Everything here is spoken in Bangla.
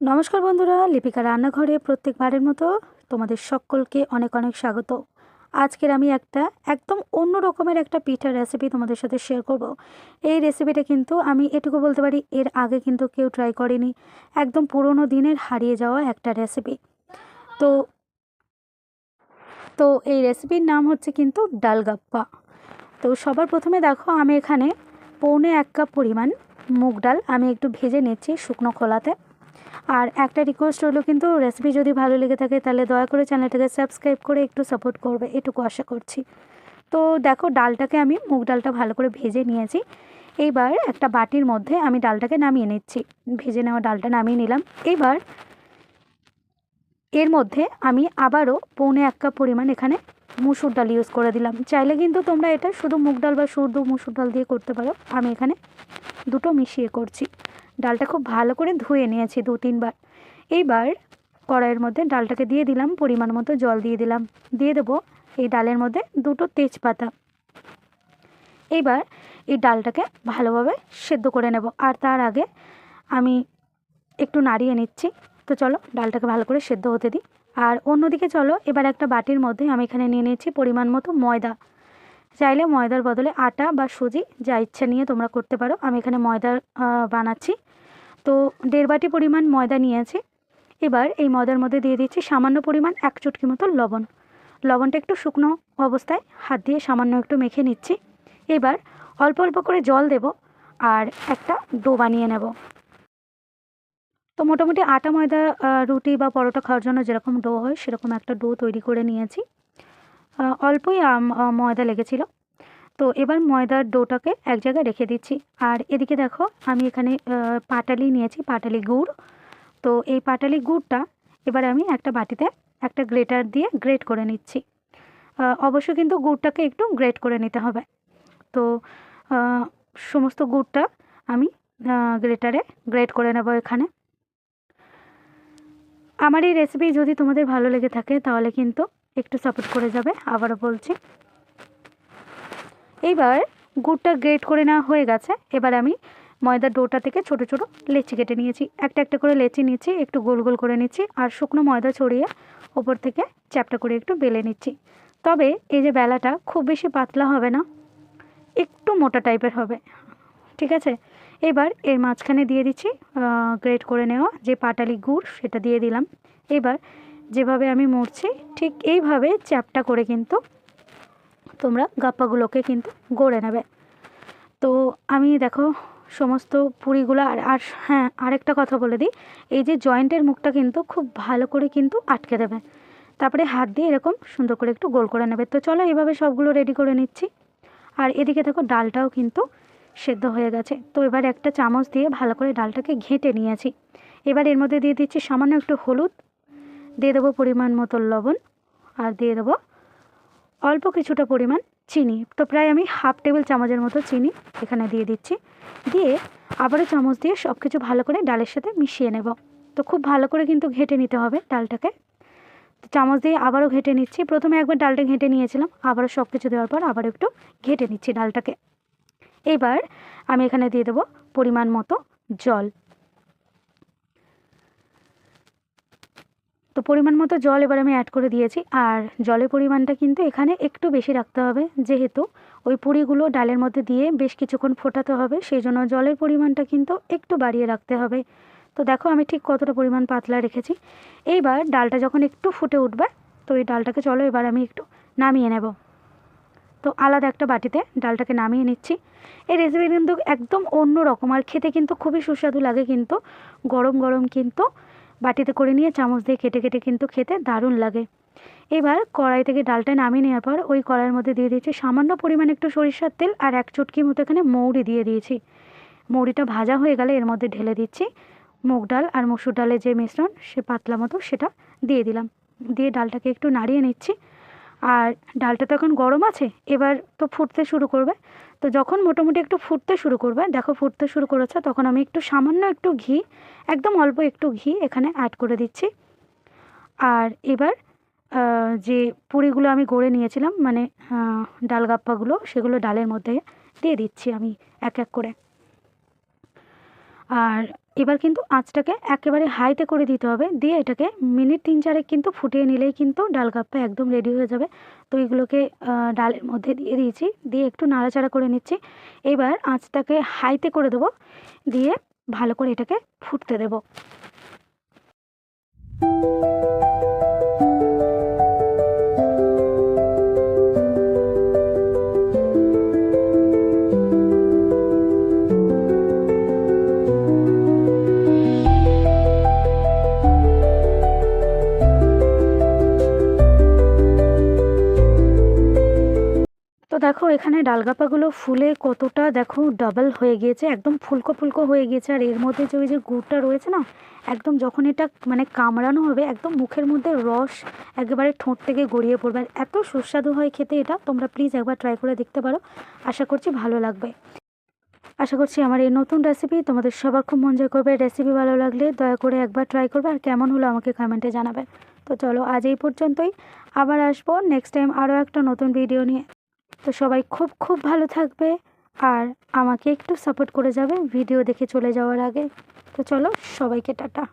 নমস্কার বন্ধুরা, লিপিকা রান্নাঘরে প্রত্যেকবারের মতো তোমাদের সকলকে অনেক অনেক স্বাগত। আজকের আমি একটা একদম অন্য রকমের একটা পিঠার রেসিপি তোমাদের সাথে শেয়ার করব। এই রেসিপিটা কিন্তু আমি এটুকু বলতে পারি, এর আগে কিন্তু কেউ ট্রাই করেনি। একদম পুরনো দিনের হারিয়ে যাওয়া একটা রেসিপি তো তো এই রেসিপির নাম হচ্ছে কিন্তু ডালগাপ্পা তো সবার প্রথমে দেখো, আমি এখানে পৌনে এক কাপ পরিমাণ মুগ ডাল আমি একটু ভেজে নিচ্ছি শুকনো খোলাতে। আর একটা রিকোয়েস্ট হলো কিন্তু রেসিপি যদি ভালো লেগে থাকে, তাহলে দয়া করে চ্যানেলটাকে সাবস্ক্রাইব করে একটু সাপোর্ট করবে, এটুকু আশা করছি। তো দেখো, ডালটাকে আমি মুগ ডালটা ভালো করে ভেজে নিয়েছি। এইবার একটা বাটির মধ্যে আমি ডালটাকে নামিয়ে নিচ্ছি। ভেজে নেওয়া ডালটা নামিয়ে নিলাম। এবার এর মধ্যে আমি আবারও পৌনে এক কাপ পরিমাণ এখানে মুসুর ডাল ইউজ করে দিলাম। চাইলে কিন্তু তোমরা এটা শুধু মুগ ডাল বা শুধু মুসুর ডাল দিয়ে করতে পারো। আমি এখানে দুটো মিশিয়ে করছি। ডালটা খুব ভালো করে ধুয়ে নিয়েছি দু তিনবার। এইবার কড়াইয়ের মধ্যে ডালটাকে দিয়ে দিলাম, পরিমাণ মতো জল দিয়ে দিলাম। দিয়ে দেবো এই ডালের মধ্যে দুটো তেজপাতা। এইবার এই ডালটাকে ভালোভাবে সেদ্ধ করে নেব। আর তার আগে আমি একটু নাড়িয়ে নিচ্ছি। তো চলো ডালটাকে ভালো করে সেদ্ধ হতে দিই। আর অন্যদিকে চলো, এবার একটা বাটির মধ্যে আমি এখানে নিয়ে নিয়েছি পরিমাণ মতো ময়দা। চাইলে ময়দার বদলে আটা বা সুজি যা ইচ্ছা নিয়ে তোমরা করতে পারো। আমি এখানে ময়দার বানাচ্ছি। তো দেড় বাটি পরিমাণ ময়দা নিয়ে নিয়েছি। এবার এই ময়দার মধ্যে দিয়ে দিচ্ছি সামান্য পরিমাণ এক চুটকি মতো লবণ। লবণটা একটু শুকনো অবস্থায় হাত দিয়ে সামান্য একটু মেখে নিচ্ছি। এবার অল্প অল্প করে জল দেব আর একটা ডো বানিয়ে নেব। তো মোটামুটি আটা, ময়দা রুটি বা পরোটা খাওয়ার জন্য যেরকম ডো হয় সেরকম একটা ডো তৈরি করে নিয়েছি। অল্পই ময়দা লেগেছিল। তো এবার ময়দার ডোটাকে এক জায়গায় রেখে দিচ্ছি। আর এদিকে দেখো, আমি এখানে পাটালি নিয়েছি, পাটালি গুড়। তো এই পাটালি গুড়টা এবার আমি একটা বাটিতে একটা গ্রেটার দিয়ে গ্রেট করে নিচ্ছি। অবশ্য কিন্তু গুড়টাকে একটু গ্রেট করে নিতে হবে। তো সমস্ত গুড়টা আমি গ্রেটারে গ্রেট করে নেব এখানে। আমার এই রেসিপি যদি তোমাদের ভালো লেগে থাকে, তাহলে কিন্তু একটু সাপোর্ট করে যাবে, আবারও বলছি। এইবার গুড়টা গ্রেট করে নেওয়া হয়ে গেছে। এবার আমি ময়দার ডোটা থেকে ছোট ছোট লেচি কেটে নিয়েছি। একটা একটা করে লেচি নিচ্ছি, একটু গোল গোল করে নিচ্ছি আর শুকনো ময়দা ছড়িয়ে ওপর থেকে চ্যাপটা করে একটু বেলে নিচ্ছি। তবে এই যে বেলাটা খুব বেশি পাতলা হবে না, একটু মোটা টাইপের হবে, ঠিক আছে? এবার এর মাঝখানে দিয়ে দিচ্ছি গ্রেট করে নেওয়া যে পাটালি গুড় সেটা দিয়ে দিলাম। এবার যেভাবে আমি মরছি ঠিক এইভাবে চ্যাপটা করে কিন্তু তোমরা গাপ্পাগুলোকে কিন্তু গড়ে নেবে। তো আমি দেখো সমস্ত পুরিগুলো আর আর হ্যাঁ আরেকটা কথা বলে দিই। এই যে জয়েন্টের মুখটা কিন্তু খুব ভালো করে কিন্তু আটকে দেবে। তারপরে হাত দিয়ে এরকম সুন্দর করে একটু গোল করে নেবে। তো চলো এভাবে সবগুলো রেডি করে নিচ্ছি। আর এদিকে দেখো ডালটাও কিন্তু সেদ্ধ হয়ে গেছে। তো এবার একটা চামচ দিয়ে ভালো করে ডালটাকে ঘেঁটে নিয়েছি। এবার এর মধ্যে দিয়ে দিচ্ছি সামান্য একটু হলুদ। দিয়ে দেবো পরিমাণ মতো লবণ। আর দিয়ে দেবো অল্প কিছুটা পরিমাণ চিনি, তো প্রায় আমি হাফ টেবিল চামচের মতো চিনি এখানে দিয়ে দিচ্ছি। দিয়ে আবারও চামচ দিয়ে সব কিছু ভালো করে ডালের সাথে মিশিয়ে নেব। তো খুব ভালো করে কিন্তু ঘেটে নিতে হবে ডালটাকে। তো চামচ দিয়ে আবারও ঘেটে নিচ্ছি। প্রথমে একবার ডালটা ঘেঁটে নিয়েছিলাম, আবারও সব কিছু দেওয়ার পর আবার একটু ঘেটে নিচ্ছি ডালটাকে। এবার আমি এখানে দিয়ে দেবো পরিমাণ মতো জল। তো পরিমাণ মতো জল এবার আমি অ্যাড করে দিয়েছি। আর জলের পরিমাণটা কিন্তু এখানে একটু বেশি রাখতে হবে। যেহেতু ওই পুরিগুলো ডালের মধ্যে দিয়ে বেশ কিছুক্ষণ ফোটাতে হবে, সেই জন্য জলের পরিমাণটা কিন্তু একটু বাড়িয়ে রাখতে হবে। তো দেখো আমি ঠিক কতটা পরিমাণ পাতলা রেখেছি। এইবার ডালটা যখন একটু ফুটে উঠবে, তো এই ডালটাকে চলো এবার আমি একটু নামিয়ে নেব। তো আলাদা একটা বাটিতে ডালটাকে নামিয়ে নিচ্ছি। এই রেসিপি কিন্তু একদম অন্য রকম আর খেতে কিন্তু খুবই সুস্বাদু লাগে কিন্তু। গরম গরম কিন্তু বাটিতে করে নিয়ে চামচ দিয়ে কেটে কেটে কিন্তু খেতে দারুণ লাগে। এবার কড়াই থেকে ডালটা নামিয়ে নেওয়ার পর ওই কড়াইয়ের মধ্যে দিয়ে দিয়েছি সামান্য পরিমাণে একটু সরিষার তেল আর এক চুটকি মতো এখানে মৌরি দিয়ে দিয়েছি। মৌরিটা ভাজা হয়ে গেলে এর মধ্যে ঢেলে দিচ্ছি। মুগ ডাল আর মসুর ডালের যে মিশ্রণ সে পাতলা মতো সেটা দিয়ে দিলাম। দিয়ে ডালটাকে একটু নাড়িয়ে নিচ্ছি। আর ডালটা তো এখন গরম আছে, এবার তো ফুটতে শুরু করবে। তো যখন মোটামুটি একটু ফুটতে শুরু করবে, দেখো ফুটতে শুরু করেছে, তখন আমি একটু সামান্য একটু ঘি, একদম অল্প একটু ঘি এখানে অ্যাড করে দিচ্ছি। আর এবার যে পুরিগুলো আমি গড়ে নিয়েছিলাম মানে ডালগাপ্পাগুলো সেগুলো ডালের মধ্যে দিয়ে দিচ্ছি আমি এক এক করে। আর এবার কিন্তু আঁচটাকে একেবারে হাইতে করে দিতে হবে। দিয়ে এটাকে মিনিট তিন চারেক কিন্তু ফুটিয়ে নিলেই কিন্তু ডাল কাপ্পা একদম রেডি হয়ে যাবে। তো এগুলোকে ডালের মধ্যে দিয়ে দিয়েছি। দিয়ে একটু নাড়াচাড়া করে নিচ্ছি। এবার আঁচটাকে হাইতে করে দেবো। দিয়ে ভালো করে এটাকে ফুটতে দেবো। দেখো, এখানে ডালগাপাগুলো ফুলে কতটা দেখো ডাবল হয়ে গিয়েছে, একদম ফুলকো ফুলকো হয়ে গিয়েছে। আর এর মধ্যে যে ওই যে গুড়টা রয়েছে না, একদম যখন এটা মানে কামড়ানো হবে, একদম মুখের মধ্যে রস একেবারে ঠোঁট থেকে গড়িয়ে পড়বে। আর এত সুস্বাদু হয় খেতে এটা, তোমরা প্লিজ একবার ট্রাই করে দেখতে পারো। আশা করছি ভালো লাগবে। আশা করছি আমার এই নতুন রেসিপি তোমাদের সবার খুব মন জয় করবে। রেসিপি ভালো লাগলে দয়া করে একবার ট্রাই করবে। আর কেমন হলো আমাকে কমেন্টে জানাবে। তো চলো আজ এই পর্যন্তই। আবার আসব নেক্সট টাইম আরও একটা নতুন ভিডিও নিয়ে। তো সবাই খুব খুব ভালো থাকবে আর আমাকে একটু সাপোর্ট করে যাবে ভিডিও দেখে চলে যাওয়ার আগে। তো চলো, সবাইকে টাটা।